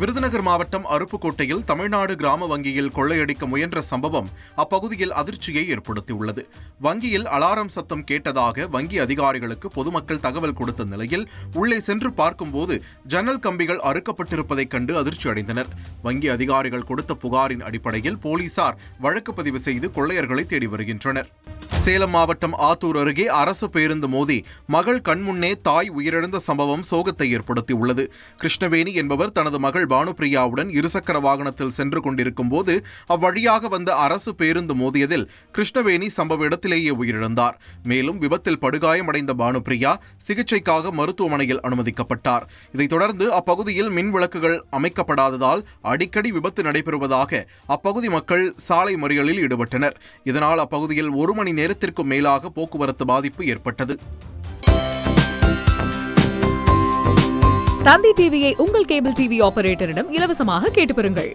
விருதுநகர் மாவட்டம் அருப்புக்கோட்டையில் தமிழ்நாடு கிராம வங்கியில் கொள்ளையடிக்க முயன்ற சம்பவம் அப்பகுதியில் அதிர்ச்சியை ஏற்படுத்தியுள்ளது. வங்கியில் அலாரம் சத்தம் கேட்டதாக வங்கி அதிகாரிகளுக்கு பொதுமக்கள் தகவல் கொடுத்த நிலையில் உள்ளே சென்று பார்க்கும்போது ஜன்னல் கம்பிகள் அறுக்கப்பட்டிருப்பதைக் கண்டு அதிர்ச்சி அடைந்தனர். வங்கி அதிகாரிகள் கொடுத்த புகாரின் அடிப்படையில் போலீசார் வழக்கு பதிவு செய்து கொள்ளையர்களை தேடி வருகின்றனர். சேலம் மாவட்டம் ஆத்தூர் அருகே அரசு பேருந்து மோதி மகள் கண்முன்னே தாய் உயிரிழந்த சம்பவம் சோகத்தை ஏற்படுத்தியுள்ளது. கிருஷ்ணவேணி என்பவர் தனது மகள் பானுபிரியாவுடன் இருசக்கர வாகனத்தில் சென்று கொண்டிருக்கும் போது அவ்வழியாக வந்த அரசு பேருந்து மோதியதில் கிருஷ்ணவேணி சம்பவ இடத்திலேயே உயிரிழந்தார். மேலும் விபத்தில் படுகாயமடைந்த பானுபிரியா சிகிச்சைக்காக மருத்துவமனையில் அனுமதிக்கப்பட்டார். இதைத் தொடர்ந்து அப்பகுதியில் மின் விளக்குகள் அமைக்கப்படாததால் அடிக்கடி விபத்து நடைபெறுவதாக அப்பகுதி மக்கள் சாலை மறியலில் ஈடுபட்டனர். இதனால் அப்பகுதியில் ஒரு மணி நேரத்திற்கும் மேலாக போக்குவரத்து பாதிப்பு ஏற்பட்டது. தந்தி டிவியை உங்கள் கேபிள் டிவி ஆபரேட்டரிடம் இலவசமாக கேட்டு பெறுங்கள்.